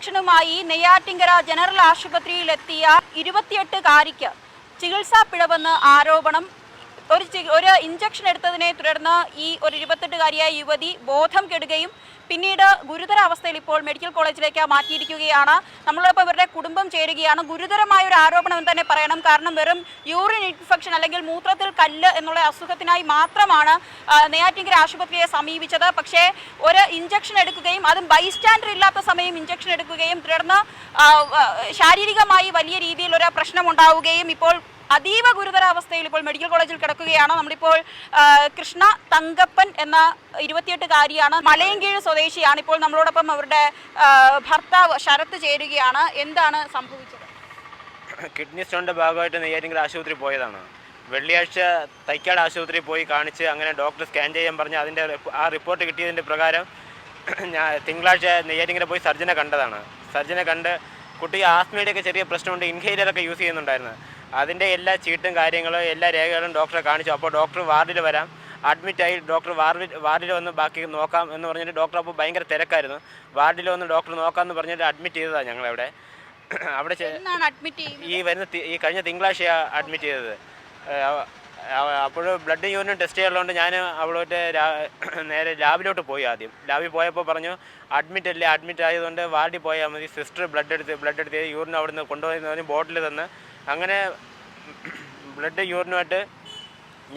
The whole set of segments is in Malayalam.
ഇൻഫെക്ഷനുമായി നെയ്യാറ്റിങ്കര ജനറൽ ആശുപത്രിയിലെത്തിയ ഇരുപത്തിയെട്ടുകാരിക്ക് ചികിത്സാ പിഴവെന്ന് ആരോപണം ഒരു ഒരു ഇഞ്ചക്ഷൻ എടുത്തതിനെ തുടർന്ന് ഈ ഒരു ഇരുപത്തെട്ടുകാരിയായ യുവതി ബോധം കെടുകയും പിന്നീട് ഗുരുതര അവസ്ഥയിൽ ഇപ്പോൾ മെഡിക്കൽ കോളേജിലേക്ക് മാറ്റിയിരിക്കുകയാണ്. നമ്മളിപ്പോൾ ഇവരുടെ കുടുംബം ചേരുകയാണ്. ഗുരുതരമായ ഒരു ആരോപണം എന്ന് തന്നെ പറയണം. കാരണം വെറും യൂറിൻ ഇൻഫെക്ഷൻ അല്ലെങ്കിൽ മൂത്രത്തിൽ കല്ല് എന്നുള്ള അസുഖത്തിനായി മാത്രമാണ് നെയ്യാറ്റിങ്കര ആശുപത്രിയെ സമീപിച്ചത്. പക്ഷേ ഒരു ഇഞ്ചക്ഷൻ എടുക്കുകയും അതും ബൈസ്റ്റാൻഡർ ഇല്ലാത്ത സമയം ഇഞ്ചക്ഷൻ എടുക്കുകയും തുടർന്ന് ശാരീരികമായി വലിയ രീതിയിൽ ഒരു പ്രശ്നം ഉണ്ടാവുകയും ഇപ്പോൾ അതീവ ഗുരുതരാവസ്ഥയിൽ ഇപ്പോൾ മെഡിക്കൽ കോളേജിൽ കിടക്കുകയാണ്. നമ്മളിപ്പോൾ കൃഷ്ണ തങ്കപ്പൻ എന്ന ഇരുപത്തിയെട്ടുകാരിയാണ്. മലയങ്കീഴ് സ്വദേശിയാണ്. ഇപ്പോൾ നമ്മളോടൊപ്പം അവരുടെ ഭർത്താവ് ശരത്ത് ചേരുകയാണ്. എന്താണ് സംഭവിച്ചത്? കിഡ്നി സ്റ്റോണിന്റെ ഭാഗമായിട്ട് നെയ്യാറ്റിങ്കര ആശുപത്രി പോയതാണ്. വെള്ളിയാഴ്ച തൈക്കാട് ആശുപത്രിയിൽ പോയി കാണിച്ച് അങ്ങനെ ഡോക്ടർ സ്കാൻ ചെയ്യാൻ പറഞ്ഞ് അതിന്റെ ആ റിപ്പോർട്ട് കിട്ടിയതിന്റെ പ്രകാരം ഞാൻ തിങ്കളാഴ്ച നെയ്യാറ്റിങ്കര പോയി സർജനെ കണ്ടതാണ്. സർജനെ കണ്ട് കുട്ടി ആസ്മയുടെയൊക്കെ ചെറിയ പ്രശ്നമുണ്ട് ഇൻഹേലറൊക്കെ യൂസ് ചെയ്യുന്നുണ്ടായിരുന്നു. അതിന്റെ എല്ലാ ചീട്ടും കാര്യങ്ങളും എല്ലാ രേഖകളും ഡോക്ടറെ കാണിച്ചു. അപ്പോൾ ഡോക്ടർ വാർഡിൽ വരാം. അഡ്മിറ്റായി ഡോക്ടർ വാർഡിൽ വാർഡിൽ വന്ന് ബാക്കി നോക്കാം എന്ന് പറഞ്ഞിട്ട് ഡോക്ടർ അപ്പോൾ ഭയങ്കര തിരക്കായിരുന്നു. വാർഡിൽ വന്ന് ഡോക്ടർ നോക്കാമെന്ന് പറഞ്ഞിട്ട് അഡ്മിറ്റ് ചെയ്തതാണ് ഞങ്ങളവിടെ. അവിടെ ഈ വരുന്ന ഈ കഴിഞ്ഞ തിങ്കളാഴ്ചയാണ് അഡ്മിറ്റ് ചെയ്തത്. അപ്പോൾ ബ്ലഡ് യൂറിനും ടെസ്റ്റ് ചെയ്യാനുള്ളതുകൊണ്ട് ഞാൻ അവളോട്ട് നേരെ ലാബിലോട്ട് പോയി ആദ്യം. ലാബിൽ പോയപ്പോൾ പറഞ്ഞു അഡ്മിറ്റ് അല്ലേ? അഡ്മിറ്റ് ആയതുകൊണ്ട് വാർഡിൽ പോയാൽ മതി. സിസ്റ്റർ ബ്ലഡ് എടുത്ത് ബ്ലഡ് എടുത്ത് യൂറിൻ അവിടെ നിന്ന് കൊണ്ടുപോയി പറഞ്ഞ് ബോട്ടിൽ തന്ന്. അങ്ങനെ ബ്ലഡ് യൂറിനുമായിട്ട്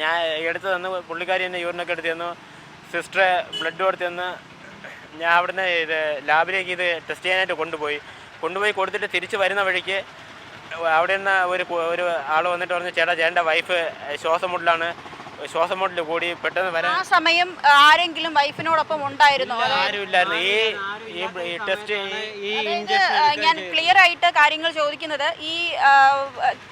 ഞാൻ എടുത്തു തന്ന്. പുള്ളിക്കാരി തന്നെ യൂറിനൊക്കെ എടുത്ത് തന്നു. സിസ്റ്ററെ ബ്ലഡ് കൊടുത്ത് തന്ന്. ഞാൻ അവിടുന്ന് ഇത് ലാബിലേക്ക് ഇത് ടെസ്റ്റ് ചെയ്യാനായിട്ട് കൊണ്ടുപോയി. കൊണ്ടുപോയി കൊടുത്തിട്ട് തിരിച്ച് വരുന്ന വഴിക്ക് അവിടെ നിന്ന് ഒരു ഒരു ആൾ വന്നിട്ട് പറഞ്ഞു ചേട്ടാ ചേട്ടന്റെ വൈഫ് ശ്വാസം മുട്ടിലാണ്. ശ്വാസം മുട്ടിൽ കൂടി പെട്ടെന്ന് ആ സമയം ആരെങ്കിലും വൈഫിനോടൊപ്പം ഉണ്ടായിരുന്നോ? ആരുമില്ലായിരുന്നു ഈ ഈ ഈ ടെസ്റ്റ് ഈ അതായത് ഞാൻ ക്ലിയർ ആയിട്ട് കാര്യങ്ങൾ ചോദിക്കുന്നത് ഈ ആ,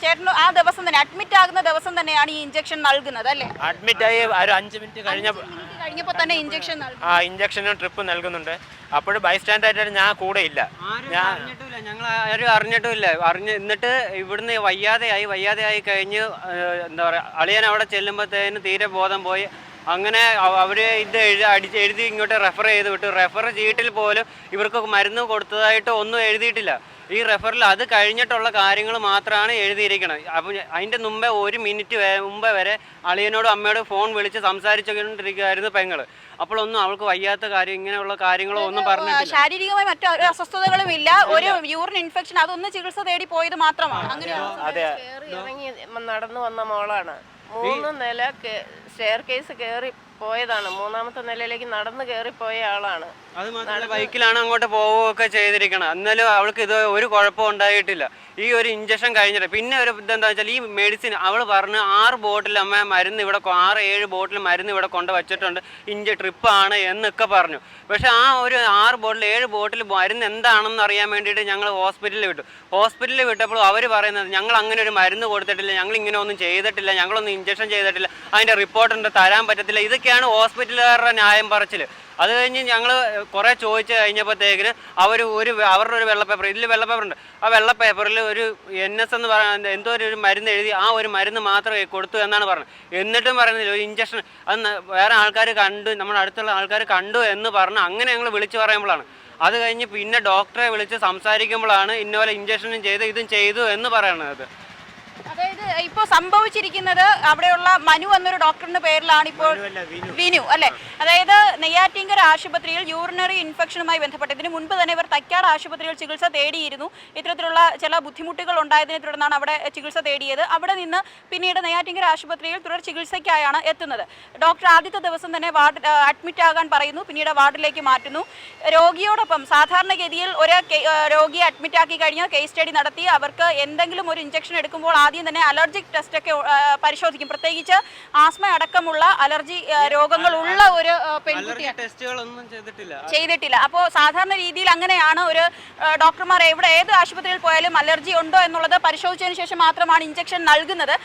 ചേട്ടന് ആ ദിവസം തന്നെ അഡ്മിറ്റ് ആകുന്ന ദിവസം തന്നെയാണ് ഈ ഇഞ്ചക്ഷൻ നൽകുന്നത് അല്ലേ? അഡ്മിറ്റായി ഒരു അഞ്ച് മിനിറ്റ് കഴിഞ്ഞപ്പോൾ മിനിറ്റ് കഴിഞ്ഞപ്പോൾ തന്നെ ഇഞ്ചക്ഷൻ നൽകും ആ ഇഞ്ചക്ഷനും ട്രിപ്പ് നൽകുന്നുണ്ട്. അപ്പോഴും ബൈസ്റ്റാൻഡ് ആയിട്ട് ഞാൻ കൂടെ ഇല്ല. ആരും ഞാൻ ഞങ്ങൾ ആരും അറിഞ്ഞിട്ടുമില്ല. അറിഞ്ഞ് എന്നിട്ട് ഇവിടുന്ന് വയ്യാതെയായി വയ്യാതെയായി കഴിഞ്ഞ് എന്താ പറയുക അളിയൻ അവിടെ ചെല്ലുമ്പോഴത്തേന് തീരെ ബോധം പോയി. അങ്ങനെ അവർ അവർ ഇത് എഴുതി അടിച്ച് എഴുതി ഇങ്ങോട്ട് റെഫർ ചെയ്ത് വിട്ടു. റെഫർ ചെയ്തിട്ടിൽ പോലും ഇവർക്ക് മരുന്ന് കൊടുത്തതായിട്ട് ഒന്നും എഴുതിയിട്ടില്ല. ഈ റെഫറിൽ അത് കഴിഞ്ഞിട്ടുള്ള കാര്യങ്ങൾ മാത്രമാണ് എഴുതിയിരിക്കുന്നത്. അപ്പം അതിന്റെ മുമ്പേ ഒരു മിനിറ്റ് മുമ്പേ വരെ അളിയനോടും അമ്മയോടും ഫോൺ വിളിച്ച് സംസാരിച്ചുകൊണ്ടിരിക്കുകയായിരുന്നു പെങ്ങൾ അപ്പോഴൊന്നും അവൾക്ക് വയ്യാത്ത കാര്യം ഇങ്ങനെയുള്ള കാര്യങ്ങളോ ഒന്നും പറഞ്ഞു ശാരീരികമായി മറ്റു അസ്വസ്ഥതകളും ഇല്ല. ഒരു യൂറിൻ ഇൻഫെക്ഷൻ അതൊന്ന് ചികിത്സ തേടി പോയത് മാത്രമാണ്. അങ്ങനെ അതെ. നടന്നു വന്ന മോളാണ്. മൂന്ന് നില സ്റ്റെയർ കേസ് കയറി പോയതാണ്. മൂന്നാമത്തെ നിലയിലേക്ക് നടന്ന് കയറി പോയ ആളാണ്. അത് ബൈക്കിലാണ് അങ്ങോട്ട് പോവുകയൊക്കെ ചെയ്തിരിക്കണം എന്നാലും അവൾക്ക് ഇത് ഒരു കുഴപ്പം ഉണ്ടായിട്ടില്ല. ഈ ഒരു ഇഞ്ചക്ഷൻ കഴിഞ്ഞിട്ട്. പിന്നെ ഒരു ഇതെന്താ വെച്ചാൽ ഈ മെഡിസിൻ അവൾ പറഞ്ഞ് ആറ് ബോട്ടിൽ അമ്മ മരുന്ന് ഇവിടെ ആറ് ഏഴ് ബോട്ടിൽ മരുന്ന് ഇവിടെ കൊണ്ട് വച്ചിട്ടുണ്ട്. ഇഞ്ച ട്രിപ്പാണ് എന്നൊക്കെ പറഞ്ഞു. പക്ഷെ ആ ഒരു ആറ് ബോട്ടിൽ ഏഴ് ബോട്ടിൽ മരുന്ന് എന്താണെന്ന് അറിയാൻ വേണ്ടിയിട്ട് ഞങ്ങൾ ഹോസ്പിറ്റലിൽ വിട്ടു. ഹോസ്പിറ്റലിൽ വിട്ടപ്പോൾ അവർ പറയുന്നത് ഞങ്ങൾ അങ്ങനെ ഒരു മരുന്ന് കൊടുത്തിട്ടില്ല. ഞങ്ങൾ ഇങ്ങനെ ഒന്നും ചെയ്തിട്ടില്ല. ഞങ്ങളൊന്നും ഇഞ്ചക്ഷൻ ചെയ്തിട്ടില്ല. അതിന്റെ റിപ്പോർട്ടുണ്ട് തരാൻ പറ്റത്തില്ല. ഇതൊക്കെയാണ് ഹോസ്പിറ്റലുകാരുടെ ന്യായം പറച്ചിൽ അത് കഴിഞ്ഞ് ഞങ്ങൾ കുറേ ചോദിച്ച് കഴിഞ്ഞപ്പോഴത്തേക്കിന് അവർ ഒരു അവരുടെ ഒരു വെള്ള പേപ്പർ ഇതിൽ വെള്ള പേപ്പർ ഉണ്ട് ആ വെള്ള പേപ്പറിൽ ഒരു എൻ എസ് എന്ന് പറയുന്നത് എന്തോ ഒരു മരുന്ന് എഴുതി ആ ഒരു മരുന്ന് മാത്രമേ കൊടുത്തു എന്നാണ് പറഞ്ഞത്. എന്നിട്ടും പറയുന്നില്ല ഒരു ഇഞ്ചക്ഷൻ അത് വേറെ ആൾക്കാർ കണ്ടു നമ്മുടെ അടുത്തുള്ള ആൾക്കാർ കണ്ടു എന്ന് പറഞ്ഞ് അങ്ങനെ ഞങ്ങൾ വിളിച്ചു പറയുമ്പോഴാണ്. അത് കഴിഞ്ഞ് പിന്നെ ഡോക്ടറെ വിളിച്ച് സംസാരിക്കുമ്പോഴാണ് ഇന്നപോലെ ഇഞ്ചക്ഷനും ചെയ്ത് ഇതും ചെയ്തു എന്ന് പറയണത്. അതായത് ഇപ്പോൾ സംഭവിച്ചിരിക്കുന്നത് അവിടെയുള്ള മനു എന്നൊരു ഡോക്ടറിന്റെ പേരിലാണ് ഇപ്പോൾ വിനു. അല്ലെ? അതായത് നെയ്യാറ്റിങ്കര ആശുപത്രിയിൽ യൂറിനറി ഇൻഫെക്ഷനുമായി ബന്ധപ്പെട്ട് ഇതിന് മുൻപ് തന്നെ ഇവർ തൈക്കാട് ആശുപത്രിയിൽ ചികിത്സ തേടിയിരുന്നു. ഇത്തരത്തിലുള്ള ചില ബുദ്ധിമുട്ടുകൾ ഉണ്ടായതിനെ തുടർന്നാണ് അവിടെ ചികിത്സ തേടിയത്. അവിടെ നിന്ന് പിന്നീട് നെയ്യാറ്റിങ്കര ആശുപത്രിയിൽ തുടർ ചികിത്സയ്ക്കായാണ് എത്തുന്നത്. ഡോക്ടർ ആദ്യത്തെ ദിവസം തന്നെ വാർഡ് അഡ്മിറ്റ് ആകാൻ പറയുന്നു. പിന്നീട് വാർഡിലേക്ക് മാറ്റുന്നു. രോഗിയോടൊപ്പം സാധാരണഗതിയിൽ ഒരു രോഗിയെ അഡ്മിറ്റ് ആക്കി കഴിഞ്ഞാൽ കേസ് സ്റ്റഡി നടത്തി. അവർക്ക് എന്തെങ്കിലും ഒരു ഇഞ്ചക്ഷൻ എടുക്കുമ്പോൾ ആദ്യം തന്നെ അലർജിക് ടെസ്റ്റൊക്കെ പരിശോധിക്കും. പ്രത്യേകിച്ച് ആസ്മ അടക്കമുള്ള അലർജി രോഗങ്ങൾ ഉള്ള ഒരു ചെയ്തിട്ടില്ല. ചെയ്തിട്ടില്ല. അപ്പോൾ സാധാരണ രീതിയിൽ അങ്ങനെയാണ് ഒരു ഡോക്ടർമാർ എവിടെ ഏത് ആശുപത്രിയിൽ പോയാലും അലർജി ഉണ്ടോ എന്നുള്ളത് പരിശോധിച്ചതിന് ശേഷം മാത്രമാണ് ഇഞ്ചക്ഷൻ നൽകുന്നത്.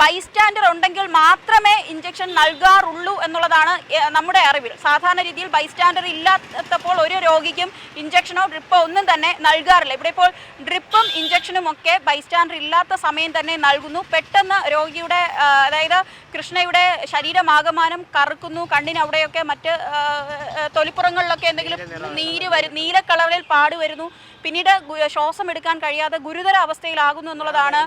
ബൈസ്റ്റാൻഡർ ഉണ്ടെങ്കിൽ മാത്രമേ ഇഞ്ചക്ഷൻ നൽകാറുള്ളൂ എന്നുള്ളതാണ് നമ്മുടെ അറിവിൽ. സാധാരണ രീതിയിൽ ബൈസ്റ്റാൻഡർ ഇല്ലാത്തപ്പോൾ ഒരു രോഗിക്കും ഇഞ്ചക്ഷനോ ഡ്രിപ്പോ ഒന്നും തന്നെ നൽകാറില്ല. ഇവിടെ ഇപ്പോൾ ഡ്രിപ്പും ഇഞ്ചക്ഷനും ഒക്കെ ബൈസ്റ്റാൻഡർ ഇല്ലാത്ത സമയം തന്നെ നൽകുന്നു. പെട്ടെന്ന് രോഗിയുടെ അതായത് കൃഷ്ണയുടെ ശരീരമാകമാനം കറുക്കുന്നു കണ്ണിന് അവിടെയൊക്കെ മറ്റ് തൊലിപ്പുറങ്ങളിലൊക്കെ എന്തെങ്കിലും നീര് വരും നീല കളറിൽ പാട് വരുന്നു. പിന്നീട് ശ്വാസം എടുക്കാൻ കഴിയാതെ ഗുരുതര അവസ്ഥയിലാകുന്നു എന്നുള്ളതാണ്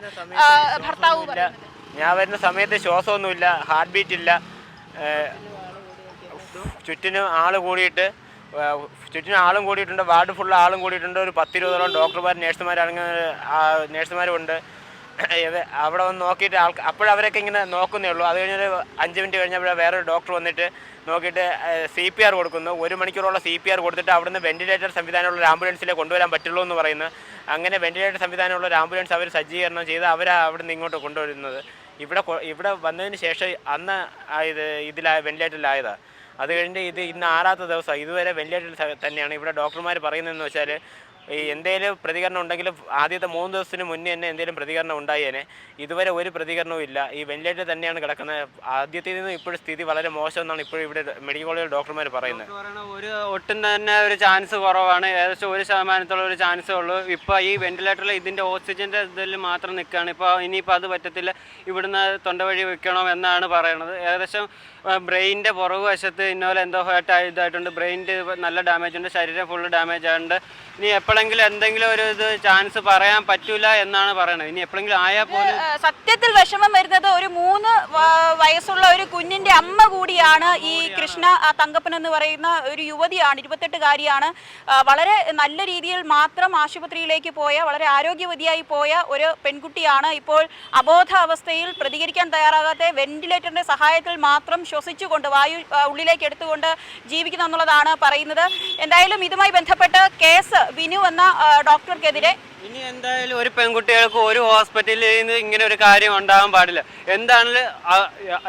ഭർത്താവ് പറയുന്നത്. ഞാൻ വരുന്ന സമയത്ത് ശ്വാസമൊന്നുമില്ല ഹാർട്ട് ബീറ്റ് ഇല്ല. ചുറ്റിനും ആൾ കൂടിയിട്ട് ചുറ്റിനും ആളും കൂടിയിട്ടുണ്ട് വാർഡ് ഫുൾ ആളും കൂടിയിട്ടുണ്ട്. ഒരു പത്തിരുപതോളം ഡോക്ടർമാർ നേഴ്സുമാരടങ്ങുന്ന നേഴ്സുമാരും ഉണ്ട് അവിടെ വന്ന് നോക്കിയിട്ട് ആൾക്ക് അപ്പോഴവരൊക്കെ ഇങ്ങനെ നോക്കുന്നേ ഉള്ളൂ. അത് കഴിഞ്ഞൊരു അഞ്ച് മിനിറ്റ് കഴിഞ്ഞപ്പോൾ വേറൊരു ഡോക്ടർ വന്നിട്ട് നോക്കിയിട്ട് സി പി ആർ കൊടുക്കുന്നു. ഒരു മണിക്കൂറോളം സി പി ആർ കൊടുത്തിട്ട് അവിടുന്ന് വെന്റിലേറ്റർ സംവിധാനമുള്ള ഒരു ആംബുലൻസിലെ കൊണ്ടുവരാൻ പറ്റുള്ളൂ എന്ന് പറയുന്നു. അങ്ങനെ വെന്റിലേറ്റർ സംവിധാനമുള്ള ഒരു ആംബുലൻസ് അവർ സജ്ജീകരണം ചെയ്ത് അവരാണ് അവിടുന്ന് ഇങ്ങോട്ട് കൊണ്ടുവരുന്നത്. ഇവിടെ ഇവിടെ വന്നതിന് ശേഷം അന്ന് ഇത് ഇതിലാ വെന്റിലേറ്ററിലായതാണ് അത് കഴിഞ്ഞ് ഇത് ഇന്ന് ആറാത്ത ദിവസം ഇതുവരെ വെന്റിലേറ്ററിൽ തന്നെയാണ്. ഇവിടെ ഡോക്ടർമാർ പറയുന്നതെന്ന് വെച്ചാൽ ഈ എന്തെങ്കിലും പ്രതികരണം ഉണ്ടെങ്കിലും ആദ്യത്തെ മൂന്ന് ദിവസത്തിന് മുന്നേ തന്നെ എന്തെങ്കിലും പ്രതികരണം ഉണ്ടായേനെ. ഇതുവരെ ഒരു പ്രതികരണവും ഇല്ല. ഈ വെന്റിലേറ്റർ തന്നെയാണ് കിടക്കുന്നത് ആദ്യത്തിൽ നിന്നും ഇപ്പോഴും സ്ഥിതി വളരെ മോശം എന്നാണ് ഇപ്പോഴും ഇവിടെ മെഡിക്കൽ കോളേജിലെ ഡോക്ടർമാർ പറയുന്നത്. ഒരു ഒട്ടും തന്നെ ഒരു ചാൻസ് കുറവാണ്. ഏകദേശം ഒരു ശതമാനത്തോളം ഒരു ചാൻസേ ഉള്ളൂ. ഇപ്പോൾ ഈ വെന്റിലേറ്ററിൽ ഇതിന്റെ ഓക്സിജന്റെ ഇതിൽ മാത്രം നിൽക്കുകയാണ്. ഇപ്പോൾ ഇനിയിപ്പോൾ അത് പറ്റത്തില്ല. ഇവിടുന്ന് തൊണ്ട വഴി വെക്കണം എന്നാണ് പറയുന്നത് ഏകദേശം ബ്രെയിനിന്റെ പുറകു വശത്ത് ഇന്നോലെ എന്തോ ഹേർട്ട് ഇതായിട്ടുണ്ട്. ബ്രെയിനിന്റെ നല്ല ഡാമേജ് ഉണ്ട്. ശരീരം ഫുള്ള് ഡാമേജ് ആയിട്ടുണ്ട്. ഇനി എപ്പോഴെങ്കിലും എന്തെങ്കിലും ഒരു ഇത് ചാൻസ് പറയാൻ പറ്റൂല എന്നാണ് പറയണത്. ഇനി എപ്പോഴെങ്കിലും ആയാൽ പോലും സത്യത്തിൽ വിഷമം വരുന്നത് ഒരു മൂന്ന് കുഞ്ഞിന്റെ അമ്മ കൂടിയാണ് ഈ കൃഷ്ണ തങ്കപ്പൻ എന്ന് പറയുന്ന ഒരു യുവതിയാണ് ഇരുപത്തെട്ടുകാരിയാണ്. കാരിയാണ് വളരെ നല്ല രീതിയിൽ മാത്രം ആശുപത്രിയിലേക്ക് പോയ വളരെ ആരോഗ്യവതിയായി പോയ ഒരു പെൺകുട്ടിയാണ്. ഇപ്പോൾ അബോധ അവസ്ഥയിൽ പ്രതികരിക്കാൻ തയ്യാറാകാത്ത വെന്റിലേറ്ററിന്റെ സഹായത്തിൽ മാത്രം ശ്വസിച്ചുകൊണ്ട് വായു ഉള്ളിലേക്ക് എടുത്തുകൊണ്ട് ജീവിക്കുന്നു എന്നുള്ളതാണ് പറയുന്നത്. എന്തായാലും ഇതുമായി ബന്ധപ്പെട്ട് കേസ് വിനു എന്ന ഡോക്ടർക്കെതിരെ ഇനി എന്തായാലും ഒരു പെൺകുട്ടികൾക്ക് ഒരു ഹോസ്പിറ്റലിൽ നിന്ന് ഇങ്ങനെ ഒരു കാര്യം ഉണ്ടാകാൻ പാടില്ല. എന്താണെങ്കിലും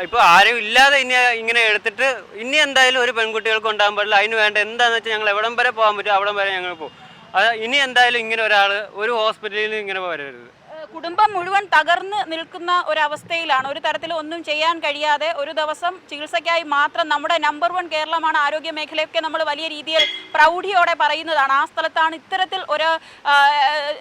ഇപ്പോൾ ആരും ഇല്ലാതെ ഇനി ഇങ്ങനെ എടുത്തിട്ട് ഇനി എന്തായാലും ഒരു പെൺകുട്ടികൾക്ക് ഉണ്ടാകാൻ പാടില്ല. അതിന് വേണ്ട എന്താണെന്ന് വെച്ചാൽ ഞങ്ങൾ എവിടം വരെ പോകാൻ പറ്റും അവിടം വരെ ഞങ്ങൾ പോകും. അത് ഇനി എന്തായാലും ഇങ്ങനെ ഒരാൾ ഒരു ഹോസ്പിറ്റലിൽ നിന്ന് ഇങ്ങനെ വരരുത്. കുടുംബം മുഴുവൻ തകർന്ന് നിൽക്കുന്ന ഒരവസ്ഥയിലാണ്. ഒരു തരത്തിൽ ഒന്നും ചെയ്യാൻ കഴിയാതെ ഒരു ദിവസം ചികിത്സയ്ക്കായി മാത്രം നമ്മുടെ നമ്പർ വൺ കേരളമാണ് ആരോഗ്യ മേഖലയൊക്കെ നമ്മൾ വലിയ രീതിയിൽ പ്രൗഢിയോടെ പറയുന്നതാണ്. ആ സ്ഥലത്താണ് ഇത്തരത്തിൽ ഒരു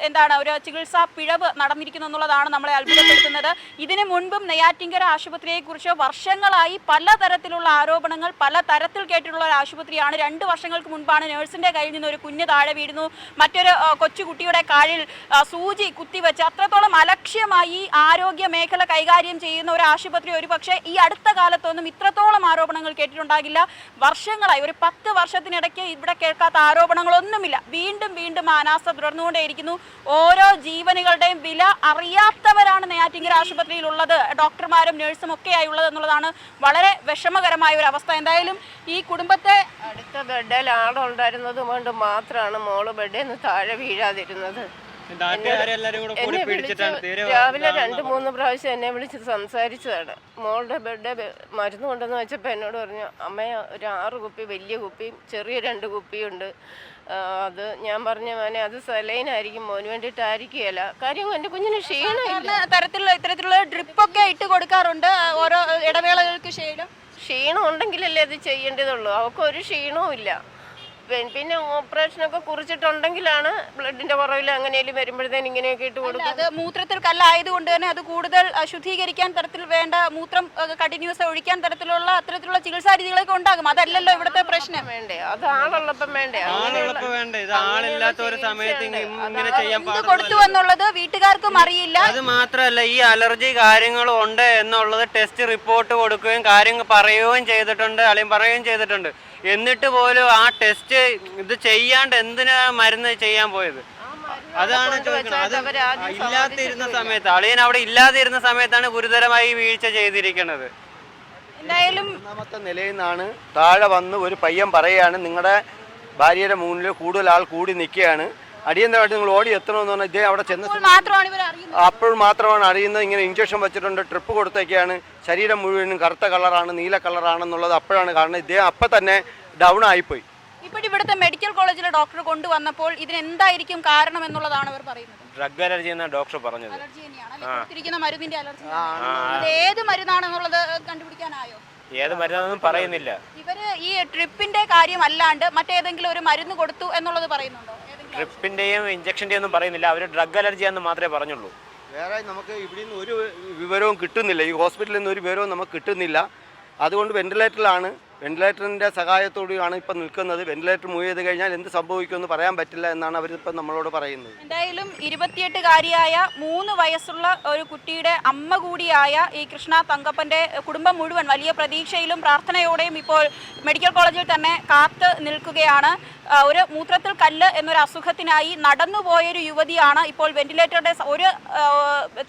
എന്താണ് ഒരു ചികിത്സാ പിഴവ് നടന്നിരിക്കുന്നു എന്നുള്ളതാണ് നമ്മളെ അത്ഭുതപ്പെടുത്തുന്നത്. ഇതിനു മുൻപും നെയ്യാറ്റിങ്കര ആശുപത്രിയെക്കുറിച്ച് വർഷങ്ങളായി പലതരത്തിലുള്ള ആരോപണങ്ങൾ പല തരത്തിൽ കേട്ടിട്ടുള്ള ഒരു ആശുപത്രിയാണ്. രണ്ട് വർഷങ്ങൾക്ക് മുൻപാണ് നഴ്സിന്റെ കയ്യിൽ നിന്ന് ഒരു കുഞ്ഞ് താഴെ വീഴുന്നു. മറ്റൊരു കൊച്ചുകുട്ടിയുടെ കാലിൽ സൂചി കുത്തിവെച്ച് അത്രത്തോളം അലക്ഷ്യമായി ഈ ആരോഗ്യ മേഖല കൈകാര്യം ചെയ്യുന്ന ഒരു ആശുപത്രി ഒരു പക്ഷേ ഈ അടുത്ത കാലത്തൊന്നും ഇത്രത്തോളം ആരോപണങ്ങൾ കേട്ടിട്ടുണ്ടാകില്ല. വർഷങ്ങളായി ഒരു പത്ത് വർഷത്തിനിടയ്ക്ക് ഇവിടെ കേൾക്കാത്ത ആരോപണങ്ങളൊന്നുമില്ല. വീണ്ടും വീണ്ടും അനാസ്ഥ തുടർന്നുകൊണ്ടേയിരിക്കുന്നു. ഓരോ ജീവനുകളുടെയും വില അറിയാത്തവരാണ് നെയ്യാറ്റിങ്കര ആശുപത്രിയിൽ ഉള്ളത് ഡോക്ടർമാരും നഴ്സും ഒക്കെ ഉള്ളത് എന്നുള്ളതാണ് വളരെ വിഷമകരമായ ഒരു അവസ്ഥ. എന്തായാലും ഈ കുടുംബത്തെ അടുത്ത ബെഡിൽ ആളുണ്ടായിരുന്നത് കൊണ്ട് മാത്രമാണ് മോൾ ബെഡിൽ നിന്ന് താഴെ വീഴാതിരുന്നത്. എന്നെ വിളിച്ച് രാവിലെ രണ്ട് മൂന്ന് പ്രാവശ്യം എന്നെ വിളിച്ച് സംസാരിച്ചതാണ്. മോളുടെ ബെഡ് മരുന്ന് കൊണ്ടെന്ന് വെച്ചപ്പോൾ എന്നോട് പറഞ്ഞു അമ്മ ഒരു ആറ് കുപ്പി വലിയ കുപ്പിയും ചെറിയ രണ്ട് കുപ്പിയുണ്ട്. ഉണ്ട് അത് ഞാൻ പറഞ്ഞ മോനെ അത് സലൈനായിരിക്കും മോന് വേണ്ടിയിട്ടായിരിക്കുകയല്ല. കാര്യം എന്റെ കുഞ്ഞിന് ക്ഷീണം തരത്തിലുള്ള ഇത്തരത്തിലുള്ള ഡ്രിപ്പൊക്കെ ഇട്ട് കൊടുക്കാറുണ്ട്. ഓരോ ഇടവേളകൾക്ക് ശേഷം ക്ഷീണം ഉണ്ടെങ്കിലല്ലേ അത് ചെയ്യേണ്ടതുള്ളൂ. അവൾക്ക് ഒരു ക്ഷീണവും ഇല്ല. പിന്നെ ഓപ്പറേഷനൊക്കെ കുറിച്ചിട്ടുണ്ടെങ്കിലാണ് ബ്ലഡിന്റെ കുറവിൽ അങ്ങനെയും വരുമ്പോഴത്തേന് ഇങ്ങനെയൊക്കെ ഇട്ട് കൊടുക്കും അത് മൂത്രത്തിൽ കല്ലായതുകൊണ്ട് തന്നെ അത് കൂടുതൽ ശുദ്ധീകരിക്കാൻ തരത്തിൽ വേണ്ട മൂത്രം കണ്ടിന്യൂസ് ഒഴിക്കാൻ തരത്തിലുള്ള അത്തരത്തിലുള്ള ചികിത്സാ രീതികളൊക്കെ ഉണ്ടാകും. അതല്ലല്ലോ ഇവിടുത്തെ പ്രശ്നം. വേണ്ടേ? അത് ആളുള്ളപ്പം വേണ്ടേ? ആളുള്ളപ്പം വേണ്ട? ഇത് ആളില്ലാത്ത ഒരു സമയത്ത് ഇങ്ങനെ ചെയ്യാൻ പാടില്ല കൊടുത്തു എന്നുള്ളത് വീട്ടുകാർക്കും അറിയില്ല. അത് മാത്രമല്ല ഈ അലർജി കാര്യങ്ങളും ഉണ്ട് എന്നുള്ളത് ടെസ്റ്റ് റിപ്പോർട്ട് കൊടുക്കുകയും കാര്യങ്ങൾ പറയുകയും ചെയ്തിട്ടുണ്ട് അല്ലെങ്കിൽ പറയുകയും ചെയ്തിട്ടുണ്ട്. എന്നിട്ട് പോലും ആ ടെസ്റ്റ് ഇത് ചെയ്യാണ്ട് എന്തിനാ മരുന്ന് ചെയ്യാൻ പോയത്? അതാണ് ചോദിക്കുന്നത് അത് ഇല്ലാതിരുന്ന സമയത്ത് അളിയൻ അവിടെ ഇല്ലാതിരുന്ന സമയത്താണ് ഗുരുതരമായി വീഴ്ച ചെയ്തിരിക്കുന്നത്. എന്തായാലും മൂന്നാമത്തെ നിലയിൽ നിന്നാണ് താഴെ വന്ന് ഒരു പയ്യൻ പറയാണ് നിങ്ങളുടെ ഭാര്യയുടെ മുന്നിൽ കൂടുതൽ ആൾ കൂടി നിൽക്കുകയാണ്. അടിയന്തരമായിട്ട് നിങ്ങൾ ഓടി എത്തണമെന്ന് പറഞ്ഞാൽ ഇദ്ദേഹം അവിടെ ചെന്ന് അപ്പോഴും മാത്രമാണ് ഇവർ അറിയുന്നത്. അപ്പോൾ മാത്രമാണ് അറിയുന്നത്. ഇങ്ങനെ ഇഞ്ചക്ഷൻ വെച്ചിട്ടുണ്ട് ട്രിപ്പ് കൊടുത്തേക്കാണ്. ശരീരം മുഴുവനും കറുത്ത കളറാണ് നീല കളറാണെന്നുള്ളത് അപ്പോഴാണ് കാരണം ഇദ്ദേഹം അപ്പം തന്നെ ഡൗൺ ആയിപ്പോയി. ഇപ്പോൾ ഇവിടുത്തെ മെഡിക്കൽ കോളേജിലെ ഡോക്ടർ കൊണ്ടുവന്നപ്പോൾ ഇതിന് എന്തായിരിക്കും കാരണം എന്നുള്ളതാണ് അവർ പറയുന്നത്. ഡ്രഗ് അലർജി എന്നാണ് ഡോക്ടർ പറഞ്ഞത്. അലർജി തന്നെയാണ്? മരുന്നിന്റെ അലർജി അത് ഏത് മരുന്നാണെന്നുള്ളത് കണ്ടുപിടിക്കാനായോ? ഏത് മരുന്നൊന്നും പറയുന്നില്ല. ഇവർ ഈ ട്രിപ്പിന്റെ കാര്യം അല്ലാണ്ട് മറ്റേതെങ്കിലും ഒരു മരുന്ന് കൊടുത്തു എന്നുള്ളത് പറയുന്നുണ്ടോ? ഏതെങ്കിലും ഇഞ്ചക്ഷന്റെയും ഒന്നും പറയുന്നില്ല. അവർ ഡ്രഗ് അലർജി എന്ന് മാത്രമേ പറഞ്ഞുള്ളൂ. വേറെ നമുക്ക് ഇവിടെ നിന്ന് ഒരു വിവരവും കിട്ടുന്നില്ല. ഈ ഹോസ്പിറ്റലിൽ നിന്ന് ഒരു വിവരവും നമുക്ക് കിട്ടുന്നില്ല. അതുകൊണ്ട് വെന്റിലേറ്ററിലാണ് വെന്റിലേറ്ററിന്റെ സഹായത്തോടെയാണ് ഇപ്പം നിൽക്കുന്നത്. വെന്റിലേറ്റർ മൂവ് ചെയ്ത് കഴിഞ്ഞാൽ എന്ത് സംഭവിക്കുമെന്ന് പറയാൻ പറ്റില്ല എന്നാണ് അവരിപ്പം നമ്മളോട് പറയുന്നത്. എന്തായാലും ഇരുപത്തിയെട്ടുകാരിയായ മൂന്ന് വയസ്സുള്ള ഒരു കുട്ടിയുടെ അമ്മ കൂടിയായ ഈ കൃഷ്ണ തങ്കപ്പന്റെ കുടുംബം മുഴുവൻ വലിയ പ്രതീക്ഷയിലും പ്രാർത്ഥനയോടെയും ഇപ്പോൾ മെഡിക്കൽ കോളേജിൽ തന്നെ കാത്ത് നിൽക്കുകയാണ്. ഒരു മൂത്രത്തിൽ കല്ല് എന്നൊരു അസുഖത്തിനായി നടന്നുപോയൊരു യുവതിയാണ് ഇപ്പോൾ വെന്റിലേറ്ററുടെ ഒരു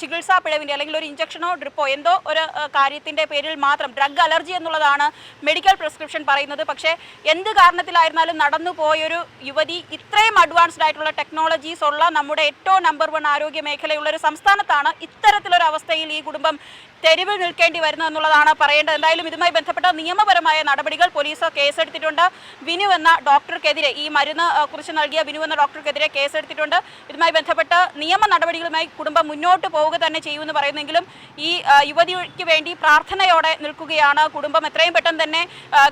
ചികിത്സാ പിഴവിന്റെ അല്ലെങ്കിൽ ഒരു ഇഞ്ചക്ഷനോ ഡ്രിപ്പോ എന്തോ ഒരു കാര്യത്തിന്റെ പേരിൽ മാത്രം ഡ്രഗ് അലർജി എന്നുള്ളതാണ് മെഡിക്കൽ പ്രിസ്ക്രിപ്ഷൻ പറയുന്നത്. പക്ഷേ എന്ത് കാരണത്തിലായിരുന്നാലും നടന്നു പോയൊരു യുവതി ഇത്രയും അഡ്വാൻസ്ഡ് ആയിട്ടുള്ള ടെക്നോളജീസ് ഉള്ള നമ്മുടെ ഏറ്റവും നമ്പർ വൺ ആരോഗ്യ മേഖലയുള്ള ഒരു സംസ്ഥാനത്താണ് ഇത്തരത്തിലൊരു അവസ്ഥയിൽ ഈ കുടുംബം തെരുവിൽ നിൽക്കേണ്ടി വരുന്നു എന്നുള്ളതാണ് പറയേണ്ടത്. എന്തായാലും ഇതുമായി ബന്ധപ്പെട്ട നിയമപരമായ നടപടികൾ പോലീസ് കേസെടുത്തിട്ടുണ്ട്. വിനു എന്ന ഡോക്ടർക്കെതിരെ ഈ മരുന്ന് കുറിച്ച് നൽകിയ വിനു എന്ന ഡോക്ടർക്കെതിരെ കേസെടുത്തിട്ടുണ്ട്. ഇതുമായി ബന്ധപ്പെട്ട് നിയമ നടപടികളുമായി കുടുംബം മുന്നോട്ട് പോവുക തന്നെ ചെയ്യുമെന്ന് പറയുന്നെങ്കിലും ഈ യുവതിക്ക് വേണ്ടി പ്രാർത്ഥനയോടെ നിൽക്കുകയാണ് കുടുംബം. എത്രയും പെട്ടെന്ന് തന്നെ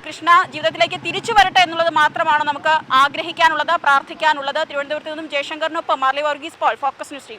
കൃഷ്ണ ജീവിതത്തിലേക്ക് തിരിച്ചു വരട്ടെ എന്നുള്ളത് മാത്രമാണ് നമുക്ക് ആഗ്രഹിക്കാനുള്ളത് പ്രാർത്ഥിക്കാനുള്ളത്. തിരുവനന്തപുരത്ത് നിന്നും ജയശങ്കറിനൊപ്പം Marly Varghese Paul focus news T